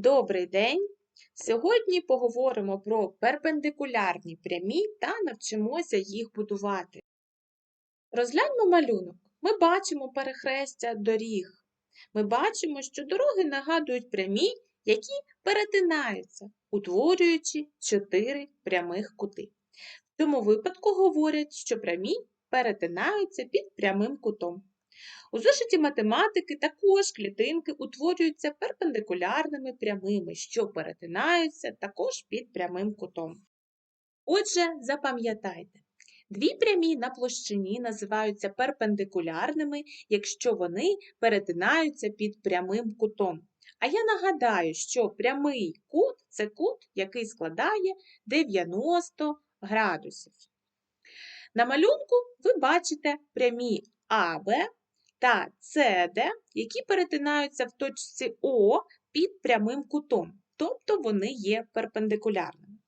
Добрий день! Сьогодні поговоримо про перпендикулярні прямі та навчимося їх будувати. Розгляньмо малюнок. Ми бачимо перехрестя доріг. Ми бачимо, що дороги нагадують прямі, які перетинаються, утворюючи чотири прямих кути. В цьому випадку говорять, що прямі перетинаються під прямим кутом. У зошиті математики також клітинки утворюються перпендикулярними прямими, що перетинаються також під прямим кутом. Отже, запам'ятайте, дві прямі на площині називаються перпендикулярними, якщо вони перетинаються під прямим кутом. А я нагадаю, що прямий кут це кут, який складає 90 градусів. На малюнку ви бачите прямі АБ та СД, які перетинаються в точці О під прямим кутом, тобто вони є перпендикулярними.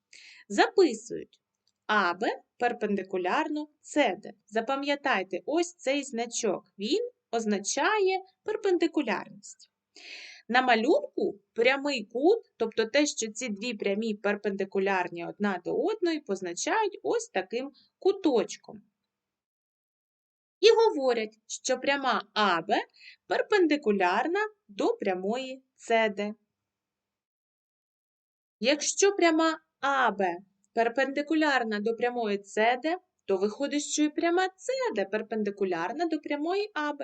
Записують АБ перпендикулярно СД. Запам'ятайте ось цей значок, він означає перпендикулярність. На малюнку прямий кут, тобто те, що ці дві прямі перпендикулярні одна до одної, позначають ось таким куточком. І говорять, що пряма АБ перпендикулярна до прямої СД. Якщо пряма АБ перпендикулярна до прямої СД, то виходить, що і пряма СД перпендикулярна до прямої АБ.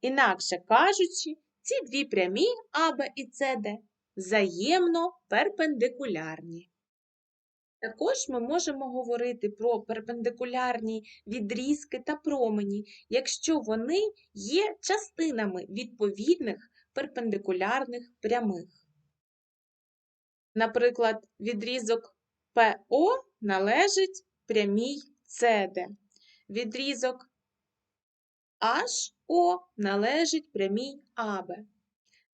Інакше кажучи, ці дві прямі АБ і СД взаємно перпендикулярні. Також ми можемо говорити про перпендикулярні відрізки та промені, якщо вони є частинами відповідних перпендикулярних прямих. Наприклад, відрізок ПО належить прямій CD, відрізок HO належить прямій АБ.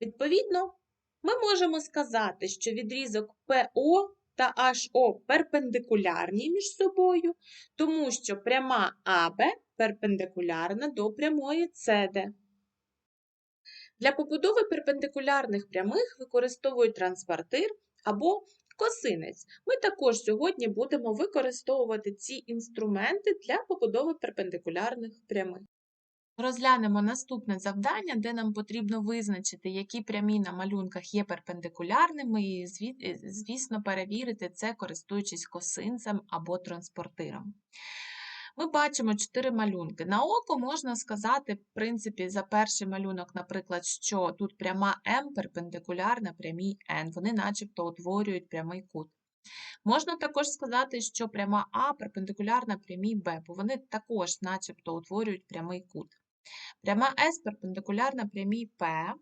Відповідно, ми можемо сказати, що відрізок ПО та HO перпендикулярні між собою, тому що пряма АБ перпендикулярна до прямої CD. Для побудови перпендикулярних прямих використовують транспортир або косинець. Ми також сьогодні будемо використовувати ці інструменти для побудови перпендикулярних прямих. Розглянемо наступне завдання, де нам потрібно визначити, які прямі на малюнках є перпендикулярними, і, звісно, перевірити це, користуючись косинцем або транспортиром. Ми бачимо чотири малюнки. На око можна сказати, в принципі, за перший малюнок, наприклад, що тут пряма М перпендикулярна прямій N, вони начебто утворюють прямий кут. Можна також сказати, що пряма А перпендикулярна прямій Б, бо вони також начебто утворюють прямий кут. Пряма С перпендикулярна прямій П.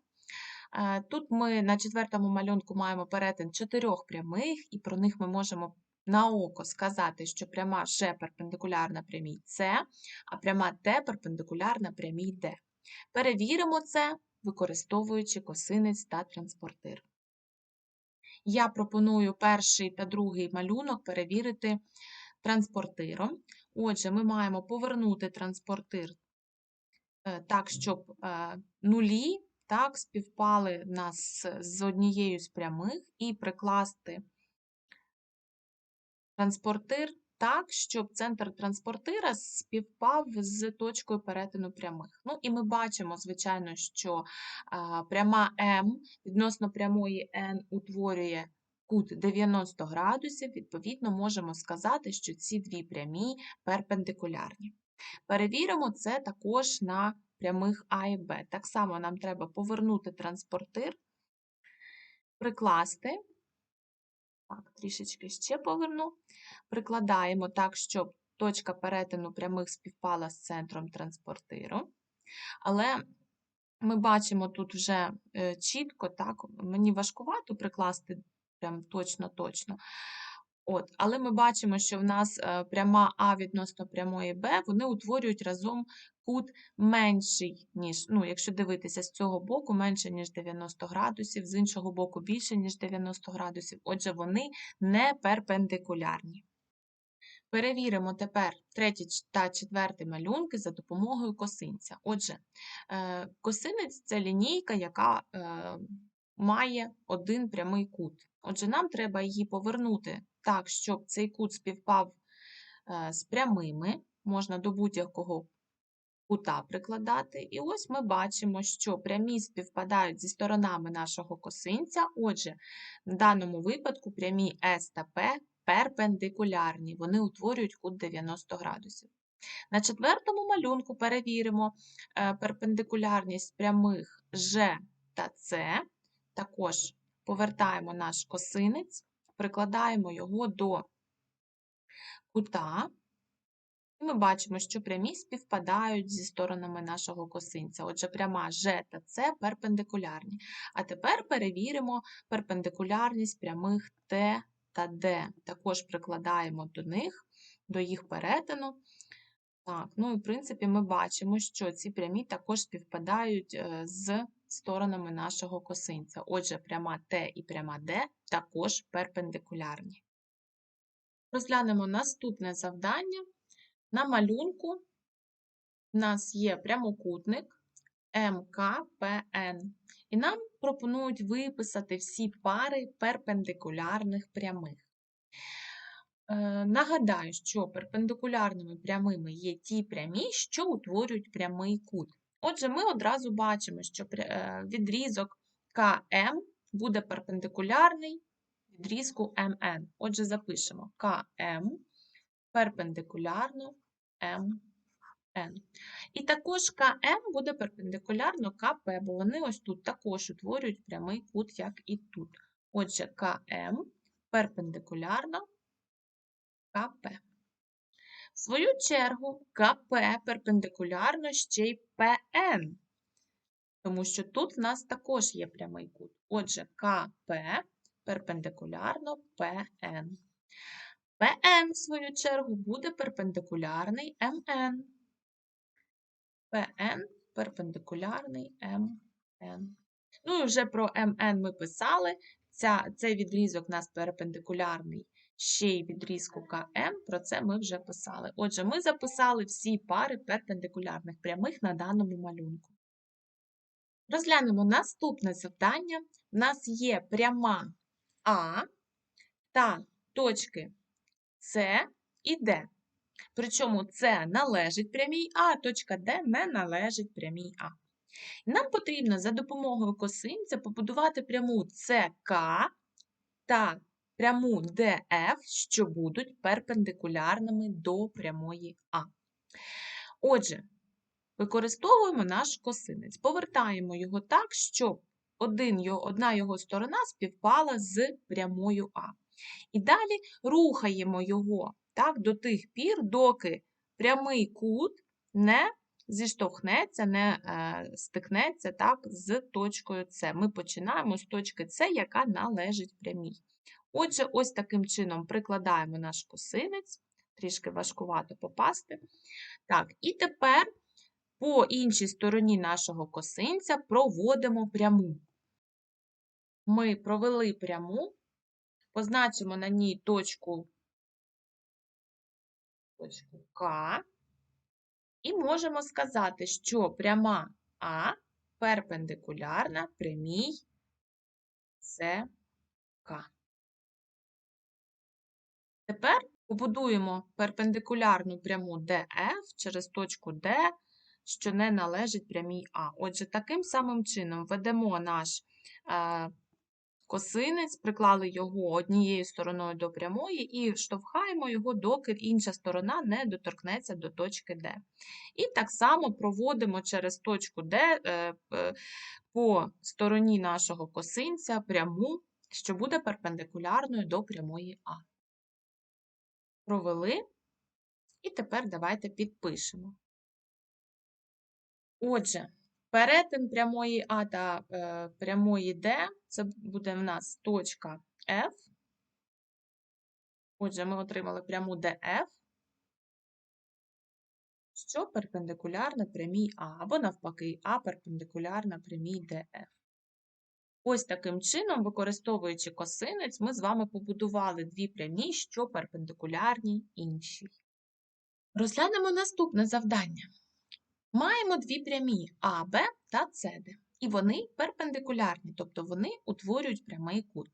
Тут ми на четвертому малюнку маємо перетин чотирьох прямих, і про них ми можемо на око сказати, що пряма Ж перпендикулярна прямій С, а пряма Т перпендикулярна прямій Д. Перевіримо це, використовуючи косинець та транспортир. Я пропоную перший та другий малюнок перевірити транспортиром. Отже, ми маємо повернути транспортир так, щоб е, нулі так, співпали нас з однією з прямих, і прикласти транспортир так, щоб центр транспортира співпав з точкою перетину прямих. Ну, і ми бачимо, звичайно, що пряма М відносно прямої N утворює кут 90 градусів, відповідно, можемо сказати, що ці дві прямі перпендикулярні. Перевіримо це також на прямих А і Б. Так само нам треба повернути транспортир, прикласти. Так, трішечки ще поверну. Прикладаємо так, щоб точка перетину прямих співпала з центром транспортиру. Але ми бачимо тут вже е, чітко, так, мені важкувато прикласти прям точно-точно. От, Але ми бачимо, що в нас е, пряма А відносно прямої Б, вони утворюють разом кут менший, ніж, ну, якщо дивитися з цього боку, менше, ніж 90 градусів, з іншого боку, більше, ніж 90 градусів. Отже, вони не перпендикулярні. Перевіримо тепер третій та четвертий малюнки за допомогою косинця. Отже, е, косинець це лінійка, яка е, має один прямий кут. Отже, нам треба її повернути так, щоб цей кут співпав е, з прямими. Можна до будь-якого кута прикладати. І ось ми бачимо, що прямі співпадають зі сторонами нашого косинця. Отже, в даному випадку прямі S та P перпендикулярні, вони утворюють кут 90 градусів. На четвертому малюнку перевіримо е, перпендикулярність прямих G та C. Також повертаємо наш косинець, прикладаємо його до кута. І ми бачимо, що прямі співпадають зі сторонами нашого косинця. Отже, пряма G та C перпендикулярні. А тепер перевіримо перпендикулярність прямих T та D. Також прикладаємо до них, до їх перетину. Так, ну і в принципі ми бачимо, що ці прямі також співпадають е, з сторонами нашого косинця. Отже, пряма Т і пряма D також перпендикулярні. Розглянемо наступне завдання. На малюнку в нас є прямокутник МКПН, і нам пропонують виписати всі пари перпендикулярних прямих. Е, Нагадаю, що перпендикулярними прямими є ті прямі, що утворюють прямий кут. Отже, ми одразу бачимо, що е, відрізок КМ буде перпендикулярний відрізку МН. Отже, запишемо КМ перпендикулярно МН. І також КМ буде перпендикулярно КП, бо вони ось тут також утворюють прямий кут, як і тут. Отже, КМ перпендикулярно КП. Свою чергу, КП перпендикулярно ще й ПН, тому що тут в нас також є прямий кут. Отже, КП перпендикулярно ПН. ПН, в свою чергу, буде перпендикулярний МН. ПН перпендикулярний МН. Ну і вже про МН ми писали. Ця, цей відрізок у нас перпендикулярний ще й відрізку КМ, про це ми вже писали. Отже, ми записали всі пари перпендикулярних прямих на даному малюнку. Розглянемо наступне завдання. У нас є пряма А та точки С і Д. Причому С належить прямій А, а точка Д не належить прямій А. Нам потрібно за допомогою косинця побудувати пряму СК та пряму ДФ, що будуть перпендикулярними до прямої А. Отже, використовуємо наш косинець, повертаємо його так, щоб один одна його сторона співпала з прямою А. І далі рухаємо його так, до тих пір, доки прямий кут не зіштовхнеться, не е, стикнеться так, з точкою С. Ми починаємо з точки С, яка належить прямій. Отже, ось таким чином прикладаємо наш косинець, трішки важкувато попасти. Так, і тепер по іншій стороні нашого косинця проводимо пряму. Ми провели пряму, позначимо на ній точку, точку К, і можемо сказати, що пряма А перпендикулярна прямій СК. Тепер побудуємо перпендикулярну пряму DF через точку D, що не належить прямій А. Отже, таким самим чином ведемо наш е, косинець, приклали його однією стороною до прямої і штовхаємо його, доки інша сторона не доторкнеться до точки D. І так само проводимо через точку D е, е, по стороні нашого косинця пряму, що буде перпендикулярною до прямої А. Провели. І тепер давайте підпишемо. Отже, перетин прямої А та е, прямої Д це буде в нас точка F. Отже, ми отримали пряму DF, що перпендикулярна прямій А, або навпаки, А перпендикулярна прямій DF. Ось таким чином, використовуючи косинець, ми з вами побудували дві прямі, що перпендикулярні іншій. Розглянемо наступне завдання. Маємо дві прямі АБ та СД. І вони перпендикулярні, тобто вони утворюють прямий кут.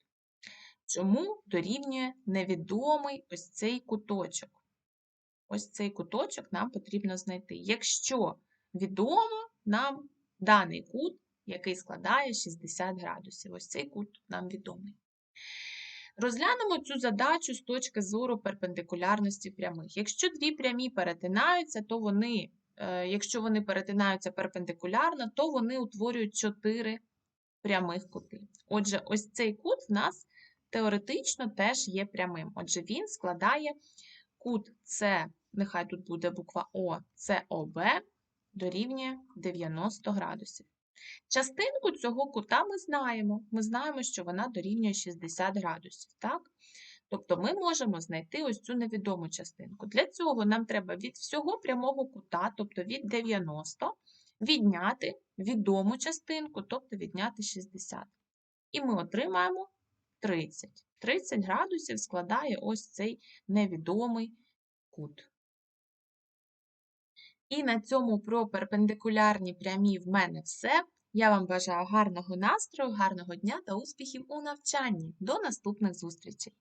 Чому дорівнює невідомий ось цей куточок? Ось цей куточок нам потрібно знайти. Якщо відомо нам даний кут, який складає 60 градусів. Ось цей кут нам відомий. Розглянемо цю задачу з точки зору перпендикулярності прямих. Якщо дві прямі перетинаються, то вони, е, якщо вони перетинаються перпендикулярно, то вони утворюють 4 прямих кути. Отже, ось цей кут в нас теоретично теж є прямим. Отже, він складає кут С, нехай тут буде буква О, СОБ, дорівнює 90 градусів. Частинку цього кута ми знаємо. Ми знаємо, що вона дорівнює 60 градусів. Так? Тобто ми можемо знайти ось цю невідому частинку. Для цього нам треба від всього прямого кута, тобто від 90, відняти відому частинку, тобто відняти 60. І ми отримаємо 30. 30 градусів складає ось цей невідомий кут. І на цьому про перпендикулярні прямі в мене все. Я вам бажаю гарного настрою, гарного дня та успіхів у навчанні. До наступних зустрічей!